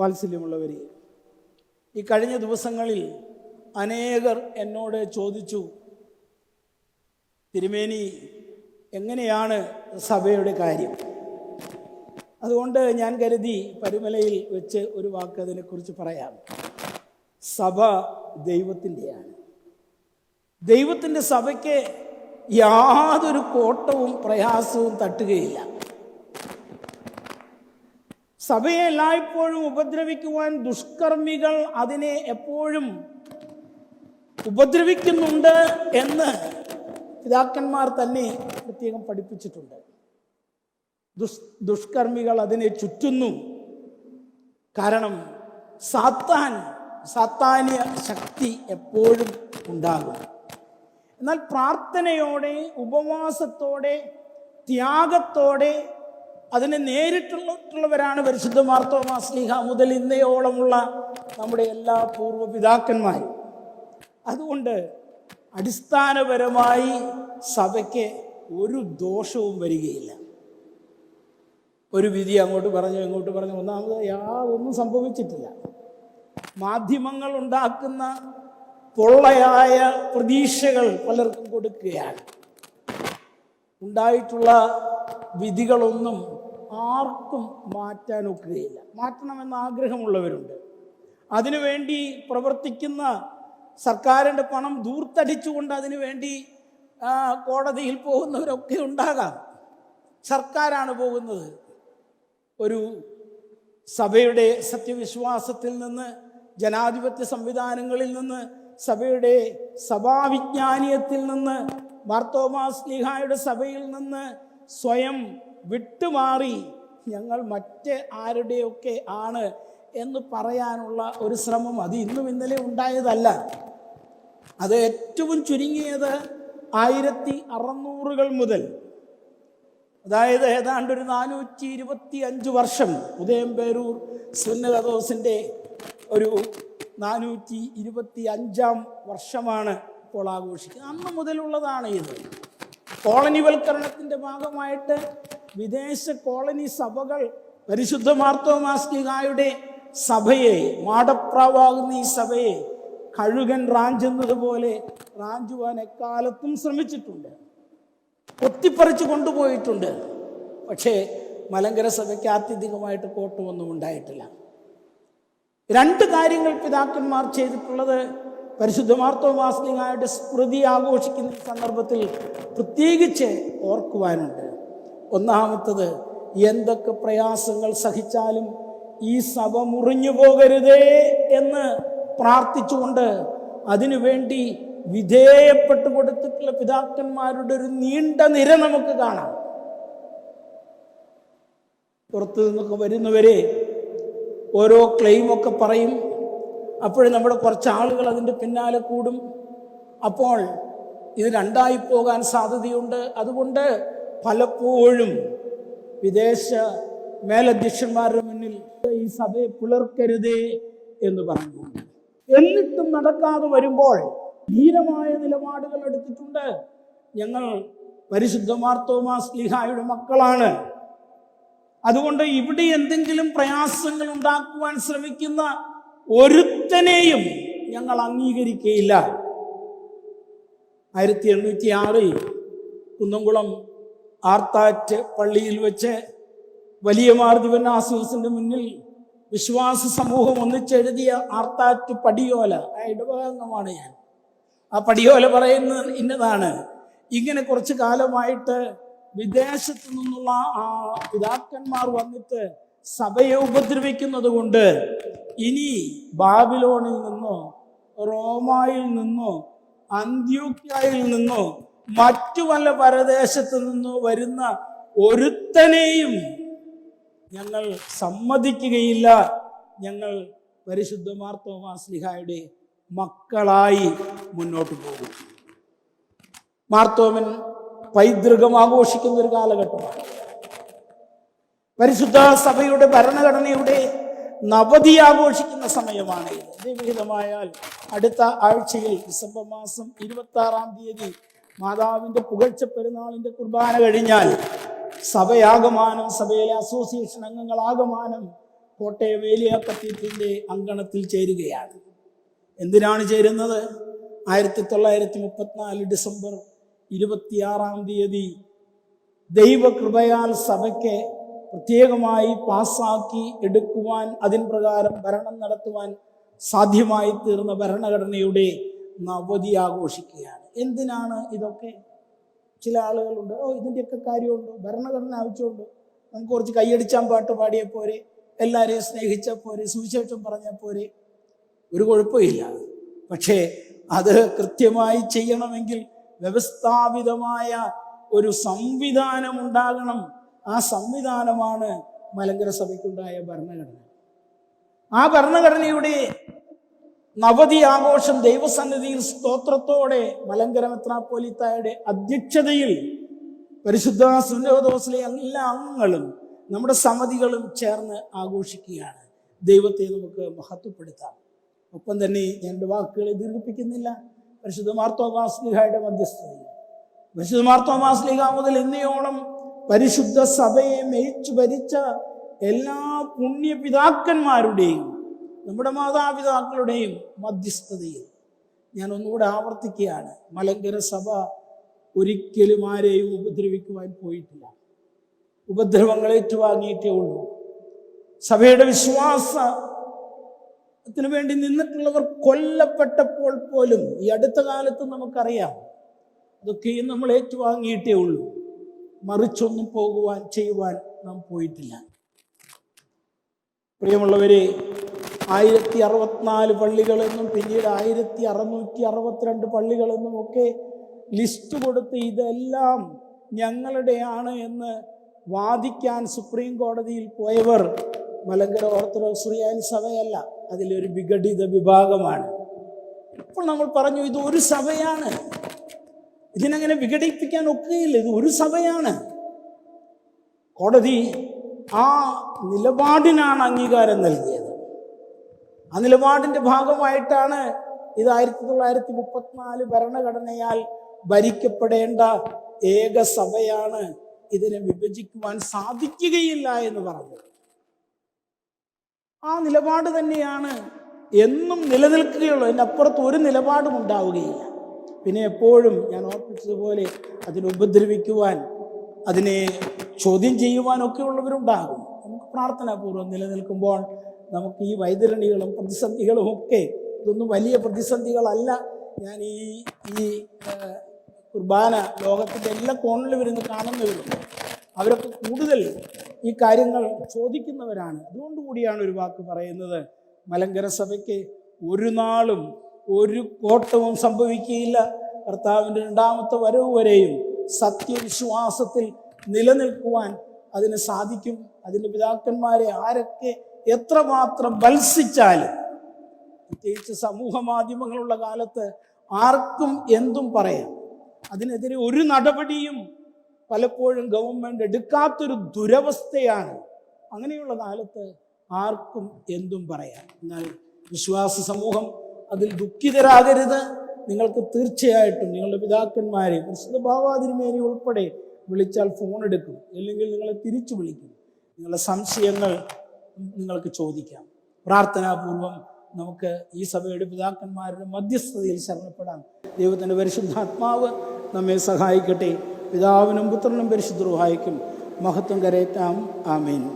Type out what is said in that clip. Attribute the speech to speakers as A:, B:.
A: വാത്സല്യമുള്ളവരെ. ഈ കഴിഞ്ഞ ദിവസങ്ങളിൽ അനേകർ എന്നോട് ചോദിച്ചു തിരുമേനി എങ്ങനെയാണ് സഭയുടെ കാര്യം? അതുകൊണ്ട് ഞാൻ കരുതി പരുമലയിൽ വെച്ച് ഒരു വാക്ക് അതിനെക്കുറിച്ച് പറയാം. സഭ ദൈവത്തിന്റെയാണ്. ദൈവത്തിന്റെ സഭയ്ക്ക് യാതൊരു കോട്ടവും പ്രയാസവും തട്ടുകയില്ല. സഭയെ എല്ലായ്പ്പോഴും ഉപദ്രവിക്കുവാൻ ദുഷ്കർമ്മികൾ അതിനെ എപ്പോഴും ഉപദ്രവിക്കുന്നുണ്ട് എന്ന് പിതാക്കന്മാർ തന്നെ പ്രത്യേകം പഠിപ്പിച്ചിട്ടുണ്ട്. ദുഷ് ദുഷ്കർമ്മികൾ അതിനെ ചുറ്റുന്നു. കാരണം സാത്താൻ സാത്താന്യ ശക്തി എപ്പോഴും ഉണ്ടാകും. എന്നാൽ പ്രാർത്ഥനയോടെ ഉപവാസത്തോടെ ത്യാഗത്തോടെ അതിനെ നേരിട്ടുള്ളവരാണ് പരിശുദ്ധ മാർത്തോമാ സ്നേഹ മുതൽ ഇന്നയോളമുള്ള നമ്മുടെ എല്ലാ പൂർവ പിതാക്കന്മാരും. അതുകൊണ്ട് അടിസ്ഥാനപരമായി സഭയ്ക്ക് ഒരു ദോഷവും വരികയില്ല. ഒരു വിധി അങ്ങോട്ട് പറഞ്ഞു ഇങ്ങോട്ട് പറഞ്ഞു ഒന്നാമത് യാതൊന്നും സംഭവിച്ചിട്ടില്ല. മാധ്യമങ്ങൾ ഉണ്ടാക്കുന്ന പൊള്ളയായ പ്രതീക്ഷകൾ പലർക്കും കൊടുക്കുകയാണ്. ഉണ്ടായിട്ടുള്ള വിധികളൊന്നും ആർക്കും മാറ്റാൻ ഒക്കുകയില്ല. മാറ്റണമെന്ന് ആഗ്രഹമുള്ളവരുണ്ട്. അതിനുവേണ്ടി പ്രവർത്തിക്കുന്ന സർക്കാരിന്റെ പണം ദൂർത്തടിച്ചുകൊണ്ട് അതിനു വേണ്ടി കോടതിയിൽ പോകുന്നവരൊക്കെ ഉണ്ടാകാം. സർക്കാരാണ് പോകുന്നത്. ഒരു സഭയുടെ സത്യവിശ്വാസത്തിൽ നിന്ന് ജനാധിപത്യ സംവിധാനങ്ങളിൽ നിന്ന് സഭയുടെ സഭാവിജ്ഞാനീയത്തിൽ നിന്ന് മാർത്തോമാസ് സ്നേഹായുടെ സഭയിൽ നിന്ന് സ്വയം വിട്ടുമാറി ഞങ്ങൾ മറ്റ് ആരുടെയൊക്കെ ആണ് എന്ന് പറയാനുള്ള ഒരു ശ്രമം അത് ഇന്നും ഇന്നലെ ഉണ്ടായതല്ല. അത് ഏറ്റവും ചുരുങ്ങിയത് ആയിരത്തി അറുന്നൂറുകൾ മുതൽ. അതായത് ഏതാണ്ട് ഒരു നാനൂറ്റി ഇരുപത്തി അഞ്ച് വർഷം ഉദയം പേരൂർ സുന്നതോസിന്റെ ഒരു നാനൂറ്റി ഇരുപത്തി അഞ്ചാം വർഷമാണ് ഇപ്പോൾ ആഘോഷിക്കുന്നത്. അന്ന് മുതലുള്ളതാണ് ഇത്. കോളനിവൽക്കരണത്തിന്റെ ഭാഗമായിട്ട് വിദേശ കോളനി സഭകൾ പരിശുദ്ധ മാർത്തോമാസ്ലിഹായുടെ സഭയെ മാടപ്രാവാകുന്ന ഈ സഭയെ കഴുകൻ റാഞ്ചുന്നതുപോലെ റാഞ്ചുവാൻ എക്കാലത്തും ശ്രമിച്ചിട്ടുണ്ട്. കൊത്തിപ്പറിച്ചു കൊണ്ടുപോയിട്ടുണ്ട്. പക്ഷേ മലങ്കര സഭയ്ക്ക് ആത്യന്തികമായിട്ട് കോട്ടമൊന്നും ഉണ്ടായിട്ടില്ല. രണ്ട് കാര്യങ്ങൾ പിതാക്കന്മാർ ചെയ്തിട്ടുള്ളത് പരിശുദ്ധ മാർത്തോമാസ്ലിങ്ങായുടെ സ്മൃതി ആഘോഷിക്കുന്ന സന്ദർഭത്തിൽ പ്രത്യേകിച്ച് ഓർക്കുവാനുണ്ട്. ഒന്നാമത്തത് എന്തൊക്കെ പ്രയാസങ്ങൾ സഹിച്ചാലും ഈ സഭ മുറിഞ്ഞു പോകരുതേ എന്ന് പ്രാർത്ഥിച്ചുകൊണ്ട് അതിനുവേണ്ടി വിധേയപ്പെട്ടു കൊടുത്തിട്ടുള്ള പിതാക്കന്മാരുടെ ഒരു നീണ്ട നിര നമുക്ക് കാണാം. പുറത്തു നിന്നൊക്കെ വരുന്നവരെ ഓരോ ക്ലെയിമൊക്കെ പറയും. അപ്പോഴും നമ്മുടെ കുറച്ച് ആളുകൾ അതിന്റെ പിന്നാലെ കൂടും. അപ്പോൾ ഇത് രണ്ടായി പോകാൻ സാധ്യതയുണ്ട്. അതുകൊണ്ട് പലപ്പോഴും വിദേശ മേലധ്യക്ഷന്മാരുടെ മുന്നിൽ ഈ സഭയെ പുലർക്കരുതേ എന്ന് പറഞ്ഞു. എന്നിട്ടും നടക്കാതെ വരുമ്പോൾ ധീരമായ നിലപാടുകൾ എടുത്തിട്ടുണ്ട്. ഞങ്ങൾ പരിശുദ്ധ മാർത്തോമാസ് ലിഹായുടെ മക്കളാണ്. അതുകൊണ്ട് ഇവിടെ എന്തെങ്കിലും പ്രയാസങ്ങൾ ഉണ്ടാക്കുവാൻ ശ്രമിക്കുന്ന ഒരുത്തനെയും ഞങ്ങൾ അംഗീകരിക്കുകയില്ല. ആയിരത്തി എണ്ണൂറ്റി ആറിൽ കുന്നംകുളം ആർത്താറ്റ് പള്ളിയിൽ വെച്ച് വലിയ മാർദിവൻ ആസൂസിന്റെ മുന്നിൽ വിശ്വാസ സമൂഹം ഒന്നിച്ചെഴുതിയ ആർത്താറ്റ് പടിയോല. ആ ഇടഭാഗമാണ് ഞാൻ. ആ പടിയോല പറയുന്നത് ഇന്നതാണ്. ഇങ്ങനെ കുറച്ചു കാലമായിട്ട് വിദേശത്തു നിന്നുള്ള ആ പിതാക്കന്മാർ വന്നിട്ട് സഭയെ ഉപദ്രവിക്കുന്നത് കൊണ്ട് ഇനി ബാബിലോണിൽ നിന്നോ റോമായിൽ നിന്നോ അന്ത്യോക്യായിൽ നിന്നോ മറ്റു വല്ല പരദേശത്തു നിന്ന് വരുന്ന ഒരുത്തനെയും ഞങ്ങൾ സമ്മതിക്കുകയില്ല. ഞങ്ങൾ പരിശുദ്ധ മാർത്തോമാസ്ലിഹായുടെ മക്കളായി മുന്നോട്ട് പോകും. മാർത്തോമൻ പൈതൃകം ആഘോഷിക്കുന്ന ഒരു കാലഘട്ടമാണ്. പരിശുദ്ധ സഭയുടെ ഭരണഘടനയുടെ നവതി ആഘോഷിക്കുന്ന സമയമാണ് ഇത്. വിഹിതമായാൽ അടുത്ത ആഴ്ചയിൽ ഡിസംബർ മാസം ഇരുപത്തി ആറാം തീയതി മാതാവിന്റെ പുകഴ്ച പെരുന്നാളിന്റെ കുർബാന കഴിഞ്ഞാൽ സഭയാകമാനം സഭയിലെ അസോസിയേഷൻ അംഗങ്ങളാകമാനം കോട്ടയം കത്തീഡ്രലിന്റെ അങ്കണത്തിൽ ചേരുകയാണ്. എന്തിനാണ് ചേരുന്നത്? ആയിരത്തി തൊള്ളായിരത്തി മുപ്പത്തിനാല് ഡിസംബർ ഇരുപത്തിയാറാം തീയതി ദൈവകൃപയാൽ സഭയ്ക്ക് പ്രത്യേകമായി പാസ്സാക്കി എടുക്കുവാൻ അതിൻ പ്രകാരം ഭരണം നടത്തുവാൻ സാധ്യമായി തീർന്ന ഭരണഘടനയുടെ നവതി ആഘോഷിക്കുകയാണ്. എന്തിനാണ് ഇതൊക്കെ ചില ആളുകളുണ്ട്? ഓ ഇതിന്റെയൊക്കെ കാര്യമുണ്ട്. ഭരണഘടന ആവശ്യമുണ്ട്. നമുക്ക് കുറച്ച് കൈയടിച്ചാൻ പാട്ട് പാടിയ പോരെ. എല്ലാവരെയും സ്നേഹിച്ച പോരെ. സുവിശേഷം പറഞ്ഞ പോരെ. ഒരു കുഴപ്പമില്ല. പക്ഷേ അത് കൃത്യമായി ചെയ്യണമെങ്കിൽ വ്യവസ്ഥാപിതമായ ഒരു സംവിധാനം ഉണ്ടാകണം. ആ സംവിധാനമാണ് മലങ്കര സഭയ്ക്കുണ്ടായ ഭരണഘടന. ആ ഭരണഘടനയുടെ നവതി ആഘോഷം ദൈവസന്നിധിയിൽ സ്തോത്രത്തോടെ മലങ്കര മെത്രാപ്പോലിത്തായുടെ അധ്യക്ഷതയിൽ പരിശുദ്ധ സുനോദോസിലെ എല്ലാ അംഗങ്ങളും നമ്മുടെ സമിതികളും ചേർന്ന് ആഘോഷിക്കുകയാണ്. ദൈവത്തെ നമുക്ക് മഹത്വപ്പെടുത്താം. ഒപ്പം തന്നെ ഞാൻ എന്റെ വാക്കുകളെ ദീർഘിപ്പിക്കുന്നില്ല. പരിശുദ്ധ മാർത്തോമാസ്ലിഹയുടെ മധ്യസ്ഥതയിൽ. പരിശുദ്ധ മാർത്തോമാസ്ലിഹ മുതൽ ഇന്നയോളം പരിശുദ്ധ സഭയെ മേയിച്ചു ഭരിച്ച എല്ലാ പുണ്യപിതാക്കന്മാരുടെയും നമ്മുടെ മാതാപിതാക്കളുടെയും മധ്യസ്ഥതയിൽ ഞാൻ ഒന്നുകൂടെ ആവർത്തിക്കുകയാണ്. മലങ്കര സഭ ഒരിക്കലും ആരെയും ഉപദ്രവിക്കുവാൻ പോയിട്ടില്ല. ഉപദ്രവങ്ങൾ ഏറ്റുവാങ്ങിയിട്ടേ ഉള്ളൂ. സഭയുടെ വിശ്വാസത്തിന് വേണ്ടി നിന്നിട്ടുള്ളവർ കൊല്ലപ്പെട്ടപ്പോൾ പോലും ഈ അടുത്ത കാലത്ത് നമുക്കറിയാം അതൊക്കെയും നമ്മൾ ഏറ്റുവാങ്ങിയിട്ടേ ഉള്ളൂ. മറിച്ചൊന്നും പോകുവാൻ ചെയ്യുവാൻ നാം പോയിട്ടില്ല. പ്രിയമുള്ളവരെ ആയിരത്തി അറുപത്തിനാല് പള്ളികളെന്നും പിന്നീട് ആയിരത്തി അറുന്നൂറ്റി അറുപത്തിരണ്ട് പള്ളികളെന്നും ഒക്കെ ലിസ്റ്റ് കൊടുത്ത് ഇതെല്ലാം ഞങ്ങളുടെയാണ് എന്ന് വാദിക്കാൻ സുപ്രീം കോടതിയിൽ പോയവർ മലങ്കര ഓർത്തഡോക്സ് റിയാനി സഭയല്ല അതിലൊരു വിഘടിത വിഭാഗമാണ്. അപ്പോൾ നമ്മൾ പറഞ്ഞു ഇത് ഒരു സഭയാണ്. ഇതിനങ്ങനെ വിഘടിപ്പിക്കാൻ ഒക്കുകയില്ല ഇത് ഒരു സഭയാണ്. കോടതി ആ നിലപാടിനാണ് അംഗീകാരം നൽകിയത്. ആ നിലപാടിന്റെ ഭാഗമായിട്ടാണ് ഇത് ആയിരത്തി തൊള്ളായിരത്തി മുപ്പത്തിനാല് ഭരണഘടനയാൽ ഭരിക്കപ്പെടേണ്ട ഏക സഭയാണ് ഇതിനെ വിഭജിക്കുവാൻ സാധിക്കുകയില്ല എന്ന് പറഞ്ഞത് ആ നിലപാട് തന്നെയാണ് എന്നും നിലനിൽക്കുകയുള്ളൂ. അതിനപ്പുറത്ത് ഒരു നിലപാടും ഉണ്ടാവുകയില്ല. പിന്നെ എപ്പോഴും ഞാൻ ഓർപ്പിച്ചതുപോലെ അതിനെ ഉപദ്രവിക്കുവാൻ അതിനെ ചോദ്യം ചെയ്യുവാനൊക്കെ ഉള്ളവരുണ്ടാകും. നമുക്ക് പ്രാർത്ഥനാപൂർവം നിലനിൽക്കുമ്പോൾ നമുക്ക് ഈ വൈതരണികളും പ്രതിസന്ധികളും ഒക്കെ ഇതൊന്നും വലിയ പ്രതിസന്ധികളല്ല. ഞാൻ ഈ ഈ കുർബാന ലോകത്തിന്റെ എല്ലാ കോണിലും ഇരുന്ന് കാണുന്നവരുണ്ട് അവരൊക്കെ കൂടുതൽ ഈ കാര്യങ്ങൾ ചോദിക്കുന്നവരാണ്. അതുകൊണ്ടുകൂടിയാണ് ഒരു വാക്ക് പറയുന്നത്. മലങ്കര സഭയ്ക്ക് ഒരു നാളും ഒരു കോട്ടവും സംഭവിക്കുകയില്ല. കർത്താവിന്റെ രണ്ടാമത്തെ വരവ് വരെയും സത്യവിശ്വാസത്തിൽ നിലനിൽക്കുവാൻ അതിന് സാധിക്കും. അതിന്റെ പിതാക്കന്മാരെ ആരൊക്കെ എത്രമാത്രം വത്സിച്ചാലും പ്രത്യേകിച്ച് സമൂഹ മാധ്യമങ്ങളുള്ള കാലത്ത് ആർക്കും എന്തും പറയാം. അതിനെതിരെ ഒരു നടപടിയും പലപ്പോഴും ഗവൺമെന്റ് എടുക്കാത്തൊരു ദുരവസ്ഥയാണ്. അങ്ങനെയുള്ള കാലത്ത് ആർക്കും എന്തും പറയാം. എന്നാൽ വിശ്വാസ സമൂഹം അതിൽ ദുഃഖിതരാകരുത്. നിങ്ങൾക്ക് തീർച്ചയായിട്ടും നിങ്ങളുടെ പിതാക്കന്മാരെ പ്രസിദ്ധ ഭാവാതിരുമേനി ഉൾപ്പെടെ വിളിച്ചാൽ ഫോൺ എടുക്കും അല്ലെങ്കിൽ നിങ്ങളെ തിരിച്ചു വിളിക്കും. നിങ്ങളുടെ സംശയങ്ങൾ നിങ്ങൾക്ക് ചോദിക്കാം. പ്രാർത്ഥനാപൂർവം നമുക്ക് ഈ സഭയുടെ പിതാക്കന്മാരുടെ മധ്യസ്ഥതയിൽ ശരണപ്പെടാം. ദൈവത്തിന്റെ പരിശുദ്ധാത്മാവ് നമ്മെ സഹായിക്കട്ടെ. പിതാവിനും പുത്രനും പരിശുദ്ധ റുഹായിക്കും മഹത്വം കരയറ്റാം ആമീൻ.